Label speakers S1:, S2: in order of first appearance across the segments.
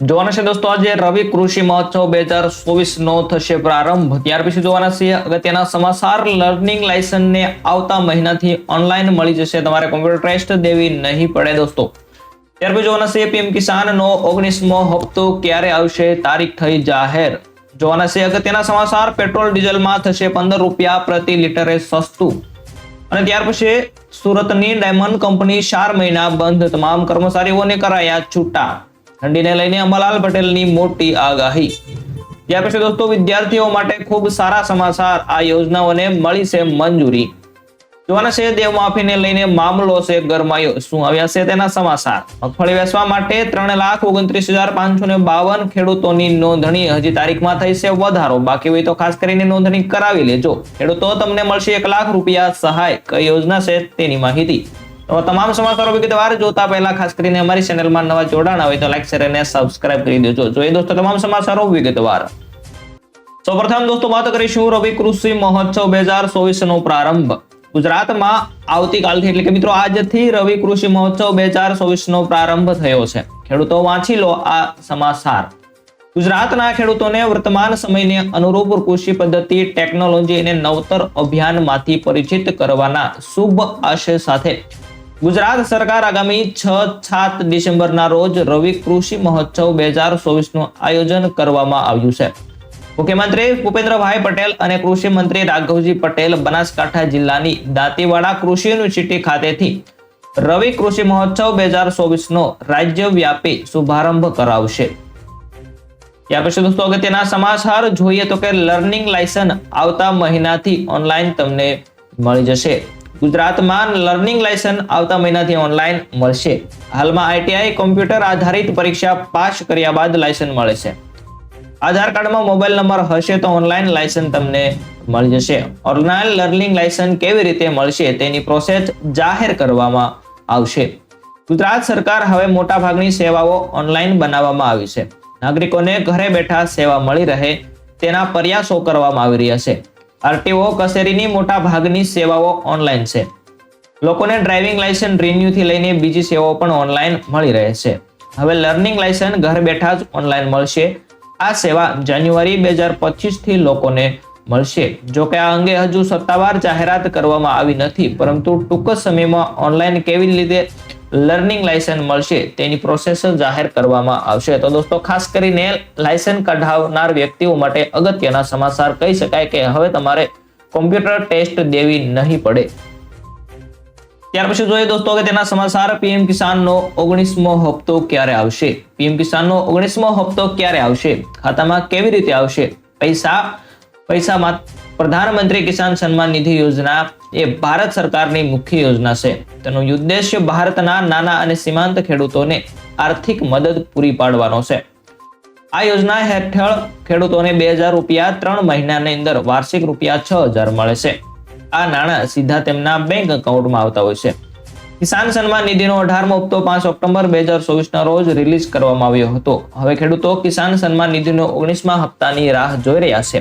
S1: જોવાના છે દોસ્તો, આજે રવિ કૃષિ મહોત્સવ બે હજાર ચોવીસ નો થશે પ્રારંભ. ત્યાર પછી જોવાના છે અગત્યના સમાચાર. લર્નિંગ લાયસન્સને આવતા મહિનાથી ઓનલાઈન મળી જશે. તમારે કોમ્પ્યુટર ટેસ્ટ દેવી નહીં પડે દોસ્તો. ત્યાર પછી જોવાના છે પીએમ કિસાનનો ઓગણીસમો હપ્તો ક્યારે આવશે? તારીખ થઈ જાહેર. જોવાના છે અગત્યના સમાચાર. પેટ્રોલ ડીઝલમાં થશે પંદર રૂપિયા પ્રતિ લીટરે સસ્તું. અને ત્યાર પછી સુરતની ડાયમંડ કંપની ચાર મહિના બંધ. તમામ કર્મચારીઓને કરાયા છૂટા. ઠંડીને લઈને અંબાલાલ પટેલની મોટી આગાહી. ત્યાર પછી દોસ્તો, વિદ્યાર્થીઓ માટે ખૂબ સારા સમાચાર આ યોજનાઓને મળી છે મંજૂરી. જોવાના છે દેવ માફીને લઈને મામલો છે ગરમાયો. શું આવ્યા છે તેના સમાચાર? મગફળી વેચવા માટે ત્રણ લાખ ઓગણત્રીસ હજાર પાંચસો ને બાવન ખેડૂતોની નોંધણી હજી તારીખમાં થઈ છે વધારો. બાકી હોય તો ખાસ કરીને નોંધણી કરાવી લેજો. ખેડૂતો, તમને મળશે એક લાખ રૂપિયા સહાય. કઈ યોજના છે તેની માહિતી? તો તમામ સમાચારો વિગતવાર જોતા પહેલા ખાસ કરીને અમારી ચેનલમાં નવા જોડાણ આવે તો લાઈક શેર અને સબસ્ક્રાઇબ કરી દેજો. જોઈએ દોસ્તો તમામ સમાચારો વિગતવાર. સૌપ્રથમ દોસ્તો વાત કરીશું રવિ કૃષિ મહોત્સવ બે હજાર ચોવીસ નો પ્રારંભ. ગુજરાતમાં આવતીકાલથી એટલે કે મિત્રો આજથી રવિ કૃષિ મહોત્સવ બે હજાર ચોવીસ નો પ્રારંભ થયો છે. ખેડૂતો વાંચી લો આ સમાચાર. ગુજરાતના ખેડૂતોને વર્તમાન સમયને અનુરૂપ કૃષિ પદ્ધતિ, ટેકનોલોજી અને નવતર અભિયાનમાંથી પરિચિત કરવાના શુભ આશય સાથે ગુજરાત સરકાર આગામી છ સાત ડિસેમ્બરના રોજ રવિ કૃષિ મહોત્સવ બે હજાર ચોવીસનું આયોજન કરવામાં આવ્યું છે. મુખ્યમંત્રી ભૂપેન્દ્રભાઈ પટેલ અને કૃષિ મંત્રી રાઘવજી પટેલ બનાસકાંઠા જિલ્લાની દાંતીવાડા કૃષિ યુનિવર્સિટી ખાતેથી રવિ કૃષિ મહોત્સવ બે હજાર ચોવીસ નો રાજ્યવ્યાપી શુભારંભ કરાવશે. ત્યાર પછી દોસ્તો અગત્યના સમાચાર જોઈએ તો કે લર્નિંગ લાયસન્સ આવતા મહિનાથી ઓનલાઈન તમને મળી જશે. ગુજરાતમાં લર્નિંગ લાયસન્સ આવતા મહિનાથી ઓનલાઈન મળશે. હાલમાં આઈટીઆઈ કોમ્પ્યુટર આધારિત પરીક્ષા પાસ કર્યા બાદ લાયસન્સ મળે છે. આધાર કાર્ડમાં મોબાઈલ નંબર હશે તો ઓનલાઈન લાયસન્સ તમને મળી જશે. ઓનલાઈન લર્નિંગ લાયસન્સ કેવી રીતે મળશે તેની પ્રોસેસ જાહેર કરવામાં આવશે. ગુજરાત સરકાર હવે મોટા ભાગની સેવાઓ ઓનલાઈન બનાવવામાં આવી છે. નાગરિકોને ઘરે બેઠા સેવા મળી રહે તેના પ્રયાસો કરવામાં આવી રહ્યા છે. આરટીઓ કચેરીની મોટા ભાગની સેવાઓ ઓનલાઈન છે. લોકોને ડ્રાઇવિંગ લાયસન્સ રિન્યુથી લઈને બીજી સેવાઓ પણ ઓનલાઈન મળી રહે છે. હવે લર્નિંગ લાયસન્સ ઘર બેઠા જ ઓનલાઈન મળશે. આ સેવા જાન્યુઆરી બે હજારથી લોકોને મળશે. જો કે આ અંગે હજુ સત્તાવાર જાહેરાત કરવામાં આવી નથી, પરંતુ ટૂંક સમયમાં ઓનલાઈન કેવી રીતે લર્નિંગ લાયસન્સ મળશે તેની પ્રોસેસ જાહેર કરવામાં આવશે. તો દોસ્તો, ખાસ કરીને લાયસન્સ કઢાવનાર વ્યક્તિઓ માટે અગત્યના સમાચાર કહી શકાય કે હવે તમારે કોમ્પ્યુટર ટેસ્ટ દેવી નહીં પડે. ત્યાર પછી જોઈએ દોસ્તો કે તેના સમાચાર. પીએમ કિસાનનો ઓગણીસમો હપ્તો ક્યારે આવશે? પીએમ કિસાનનો ઓગણીસમો હપ્તો ક્યારે આવશે? ખાતામાં કેવી રીતે આવશે? પૈસા પૈસામાં પ્રધાનમંત્રી કિસાન સન્માન નિધિ યોજના એ ભારત સરકારની મુખ્ય યોજના છે. તેનો ઉદ્દેશ્ય ભારતના નાના અને સીમાંત ખેડૂતોને આર્થિક મદદ પૂરી પાડવાનો છે. આ યોજના હેઠળ ખેડૂતોને બે હજાર રૂપિયા ત્રણ મહિનાની અંદર વાર્ષિક રૂપિયા છ હજાર મળે છે. આ નાણાં સીધા તેમના બેંક એકાઉન્ટમાં આવતા હોય છે. કિસાન સન્માન નિધિનો અઢારમો હપ્તો પાંચ ઓક્ટોબર બે હજાર ચોવીસના રોજ રિલીઝ કરવામાં આવ્યો હતો. હવે ખેડૂતો કિસાન સન્માન નિધિનો ઓગણીસમા હપ્તાની રાહ જોઈ રહ્યા છે.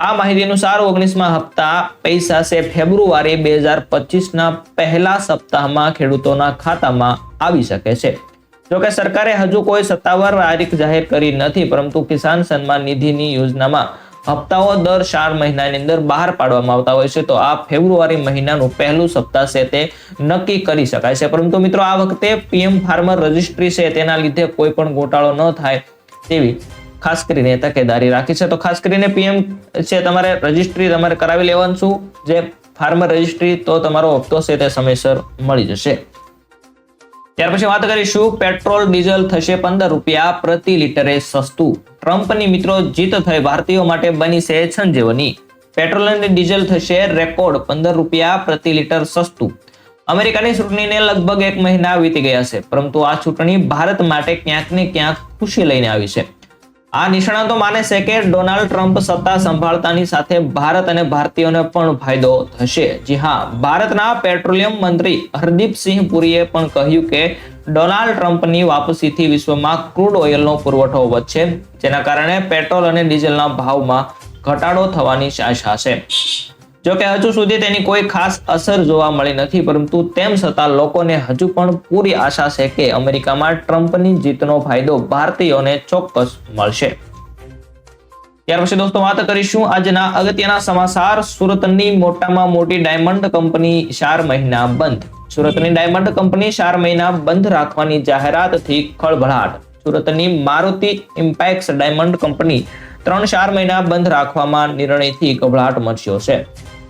S1: આ માહિતી અનુસાર ઓગણીસમા હપ્તા પૈસા સે ફેબ્રુઆરી બે હજાર પચીસના પહેલા સપ્તાહમાં ખેડૂતોના ખાતામાં આવી શકે છે. જોકે સરકારે હજુ કોઈ સત્તાવાર તારીખ જાહેર કરી નથી, પરંતુ કિસાન સન્માન નિધિની યોજનામાં હપ્તાઓ દર ચાર મહિનાની અંદર બહાર પાડવામાં આવતા હોય છે. તો આ ફેબ્રુઆરી મહિનાનું પહેલું સપ્તાહ છે તે નક્કી કરી શકાય છે. પરંતુ મિત્રો, આ વખતે પીએમ ફાર્મર રજિસ્ટ્રી છે તેના લીધે કોઈ પણ ગોટાળો ન થાય તેવી ખાસ કરીને તકેદારી રાખી છે. તો ખાસ કરીને પીએમ છે તમારે રજિસ્ટ્રી તમારે કરાવી લેવાનું છું જે ફાર્મર રજિસ્ટ્રી તો તમારો હપ્તો છે તે સમયસર મળી જશે. ત્યાર પછી વાત કરીશું, પેટ્રોલ, ડીઝલ થશે પંદર રૂપિયા પ્રતિ લીટરે સસ્તું. ટ્રમ્પની મિત્રો જીત થઈ ભારતીયો માટે બની છે સંજીવની પેટ્રોલ અને ડીઝલ થશે રેકોર્ડ, પંદર રૂપિયા પ્રતિ લીટર સસ્તું. અમેરિકાની ચૂંટણીને લગભગ એક મહિના વીતી ગયા છે, પરંતુ આ ચૂંટણી ભારત માટે ક્યાંક ને ક્યાંક ખુશી લઈને આવી છે. આ નિષ્ણાતો માને છે કે ડોનાલ્ડ ટ્રમ્પ સત્તા સંભાળતાની સાથે ભારત અને ભારતીયોને પણ ફાયદો થશે. જી હા, ભારતના પેટ્રોલિયમ મંત્રી હરદીપસિંહ પુરીએ પણ કહ્યું કે ડોનાલ્ડ ટ્રમ્પની વાપસીથી વિશ્વમાં ક્રૂડ ઓઇલનો પુરવઠો વધશે, જેના કારણે પેટ્રોલ અને ડીઝલના ભાવમાં ઘટાડો થવાની આશા છે. જો કે હજુ સુધી તેની કોઈ ખાસ અસર જોવા મળી નથી, પરંતુ તેમ છતાં લોકોને હજુ પણ પૂરી આશા છે કે અમેરિકામાં ટ્રમ્પની જીતનો ફાયદો ભારતીયોને ચોક્કસ મળશે. ત્યાર પછી દોસ્તો વાત કરીશું આજના અગત્યના સમાચાર. સુરતની મોટામાં મોટી ડાયમંડ કંપની ચાર મહિના બંધ. સુરતની ડાયમંડ કંપની ચાર મહિના બંધ રાખવાની જાહેરાતથી ખળભળાટ. સુરતની મારુતિ ઇમ્પેક્સ ડાયમંડ કંપની ત્રણ ચાર મહિના બંધ રાખવામાં નિર્ણયથી ગભરાટ મચ્યો છે.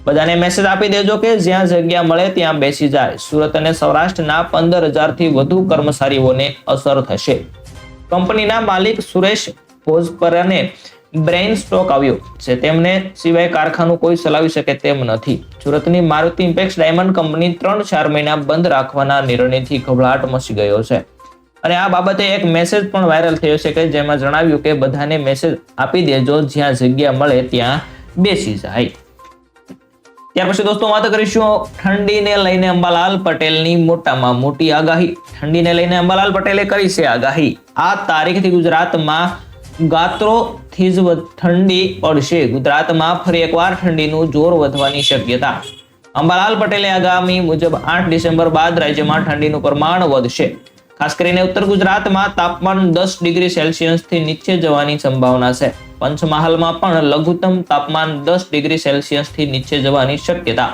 S1: બધાને મેસેજ આપી દેજો કે જ્યાં જગ્યા મળે ત્યાં બેસી જાય. સુરત અને સૌરાષ્ટ્રના પંદર હજારથી વધુ કર્મચારીઓને અસર થશે. કંપનીના માલિક સુરેશ ભોજપરાને બ્રેઇન સ્ટ્રોક આવ્યો છે તેમને સિવાય કારખાનું કોઈ ચલાવી શકે તેમ નથી. સુરતની મારુતિ ઇમ્પેક્સ ડાયમંડ કંપની ત્રણ ચાર મહિના બંધ રાખવાના નિર્ણયથી ગભરાટ મચી ગયો છે. અને આ બાબતે એક મેસેજ પણ વાયરલ થયો છે કે જેમાં જણાવ્યું કે બધાને મેસેજ આપી દેજો જ્યાં જગ્યા મળે ત્યાં બેસી જાય. ત્યાર પછી દોસ્તો વાત કરીશું ઠંડીને લઈને અંબાલાલ પટેલની મોટામાં મોટી આગાહી. ઠંડીને લઈને અંબાલાલ પટેલે કરી છે આગાહી. આ તારીખથી ગુજરાતમાં ગાત્રોથી જ વધ- ઠંડી પડશે. ગુજરાતમાં ફરી એકવાર ઠંડીનું જોર વધવાની શક્યતા. અંબાલાલ પટેલે આગામી મુજબ આઠ ડિસેમ્બર બાદ રાજ્યમાં ઠંડીનું પ્રમાણ વધશે. ખાસ કરીને ઉત્તર ગુજરાતમાં તાપમાન દસ ડિગ્રી સેલ્સિયસથી નીચે જવાની સંભાવના છે. પંચમહાલમાં પણ લઘુત્તમ તાપમાન દસ ડિગ્રી સેલ્સિયસથી નીચે જવાની શક્યતા.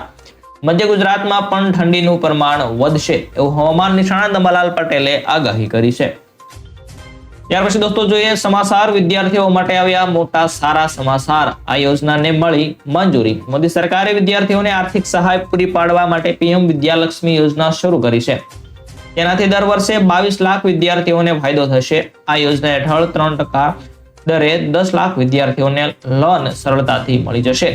S1: મધ્ય ગુજરાતમાં પણ ઠંડીનું પ્રમાણ વધશે એવું હવામાન નિષ્ણાત અંબાલાલ પટેલે આગાહી કરી છે. ત્યાર પછી દોસ્તો જોઈએ સમાચાર. વિદ્યાર્થીઓ માટે આવ્યા મોટા સારા સમાચાર. આ યોજનાને મળી મંજૂરી. મોદી સરકારે વિદ્યાર્થીઓને આર્થિક સહાય પૂરી પાડવા માટે પીએમ વિદ્યાલક્ષ્મી યોજના શરૂ કરી છે. તેનાથી દર વર્ષે બાવીસ લાખ વિદ્યાર્થીઓને ફાયદો થશે. આ યોજના હેઠળ ત્રણ ટકા દરે દસ લાખ વિદ્યાર્થીઓને લોન સરળતાથી મળી જશે.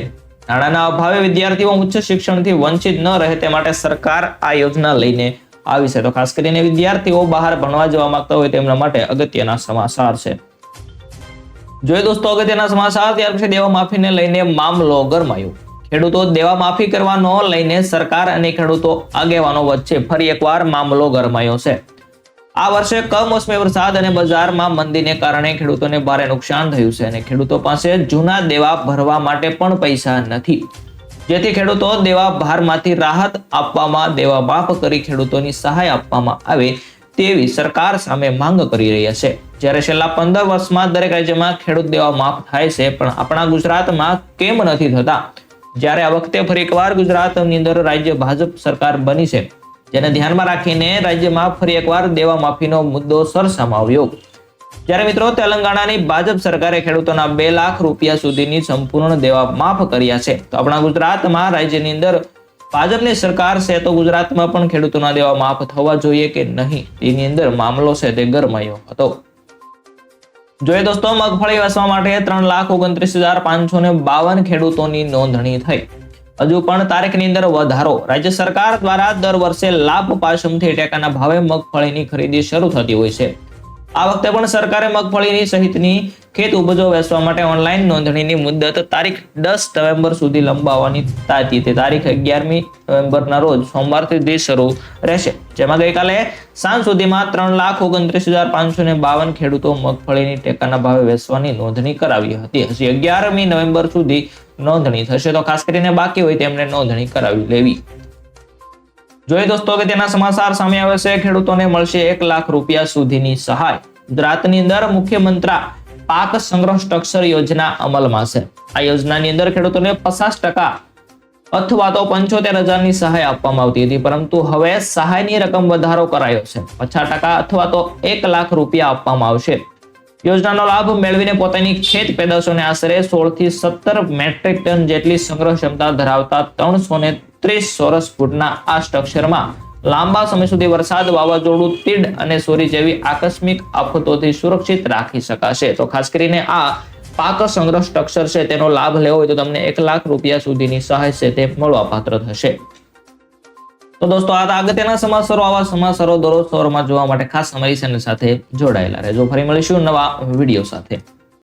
S1: નાણાંના અભાવે વિદ્યાર્થીઓ ઉચ્ચ શિક્ષણથી વંચિત ન રહે તે માટે સરકાર આ યોજના લઈને આવી છે. તો ખાસ કરીને વિદ્યાર્થીઓ બહાર ભણવા જવા માંગતા હોય તેમના માટે અગત્યના સમાચાર છે. જોઈએ દોસ્તો, અગત્યના સમાચાર. ત્યાર પછી દેવા માફીને લઈને મામલો ગરમાયો. ખેડૂતો દેવા માફી કરવાનો લઈને સરકાર અને ખેડૂતો આગેવાનો વચ્ચે ફરી એકવાર મામલો ગરમાયો છે. આ વર્ષે કમોસમી વરસાદ અને બજારમાં મંદીને કારણે ખેડૂતોને ભારે નુકસાન થયું છે અને ખેડૂતો પાસે જૂના દેવા ભરવા માટે પણ પૈસા નથી. જેથી ખેડૂતો દેવા ભારમાંથી રાહત આપવામાં, દેવા માફ કરી ખેડૂતોની સહાય આપવામાં આવે તેવી સરકાર સામે માંગ કરી રહ્યા છે. જ્યારે છેલ્લા પંદર વર્ષમાં દરેક રાજ્યમાં ખેડૂત દેવા માફ થાય છે, પણ આપણા ગુજરાતમાં કેમ નથી થતા? જ્યારે આ વખતે ફરી એકવાર ગુજરાતની અંદર રાજ્ય ભાજપ સરકાર બની છે, જેને ધ્યાનમાં રાખીને રાજ્યમાં ફરી એકવાર દેવા માફીનો મુદ્દો સરસામાં આવ્યો જ્યારે મિત્રો તેલંગાણાની ભાજપ સરકારે ખેડૂતોના બે લાખ રૂપિયા સુધીની સંપૂર્ણ દેવા માફ કર્યા છે, તો આપણા ગુજરાતમાં રાજ્યની અંદર ભાજપની સરકાર છે, તો ગુજરાતમાં પણ ખેડૂતોના દેવા માફ થવા જોઈએ કે નહીં? તેની અંદર મામલો છે, તે ગરમાયો હતો. જોઈએ દોસ્તો, મગફળી વેચવા માટે ત્રણ લાખ ઓગણત્રીસ હજાર પાંચસો ને બાવન ખેડૂતોની નોંધણી થઈ. હજુ પણ તારીખની અંદર વધારો. રાજ્ય સરકાર દ્વારા દર વર્ષે લાભ પાસમથી ટેકાના ભાવે મગફળીની ખરીદી શરૂ થતી હોય છે. આ વખતે પણ સરકારે મગફળીની સહિતની ખેત ઉપજો વેચવા માટે ઓનલાઈન નોંધણીની મુદત તારીખ દસ નવેમ્બર સુધી લંબાવવાની તાતી તે તારીખ અગિયારમી નવેમ્બરના રોજ સોમવારથી દેશ શરૂ રહેશે. જેમાં ગઈકાલે સાંજ સુધીમાં ત્રણ લાખ ઓગણત્રીસ હજાર પાંચસો ને બાવન ખેડૂતો મગફળીની ટેકાના ભાવે વેચવાની નોંધણી કરાવી હતી. હજી અગિયારમી નવેમ્બર સુધી નોંધણી થશે. તો ખાસ કરીને બાકી હોય તેમને નોંધણી કરાવી લેવી. જોઈએ દોસ્તો કે તેના સમાચાર સામે આવે છે. ખેડૂતોને મળશે એક લાખ રૂપિયા સુધીની સહાય. ગુજરાતની અંદર મુખ્યમંત્રા પાક સંગ્રહ સ્ટ્રક્ચર યોજના અમલમાં છે. આ યોજનાની અંદર ખેડૂતોને પચાસ ટકા અથવા તો પંચોતેર હજારની સહાય આપવામાં આવતી હતી. પરંતુ હવે સહાયની રકમ વધારો કરાયો છે. પચાસ ટકા અથવા તો એક લાખ રૂપિયા આપવામાં આવશે. યોજનાનો લાભ મેળવીને પોતાની ખેત પેદાશોને આશરે સોળથી સત્તર મેટ્રિક ટન જેટલી સંગ્રહ ક્ષમતા ધરાવતા ત્રણસો ને ત્રીસ ચોરસ ફૂટના આ સ્ટ્રક્ચરમાં લાંબા સમય સુધી વરસાદ વાવાઝોડું, તીડ અને સોરી જેવી આકસ્મિક આફતોથી સુરક્ષિત રાખી શકાશે. તો ખાસ કરીને આ પાક સંગ્રહ સ્ટ્રક્ચર છે, તેનો લાભ લેવો હોય તો તમને એક લાખ રૂપિયા સુધીની સહાય છે, તે મળવા પાત્ર થશે. તો દોસ્તો, આ અગત્યના સમાચારો. આવા સમાચારો દરરોજ સવારમાં જોવા માટે ખાસ અમારી ચેનલ સાથે જોડાયેલા રહેજો. ફરી મળીશું નવા વીડિયો સાથે.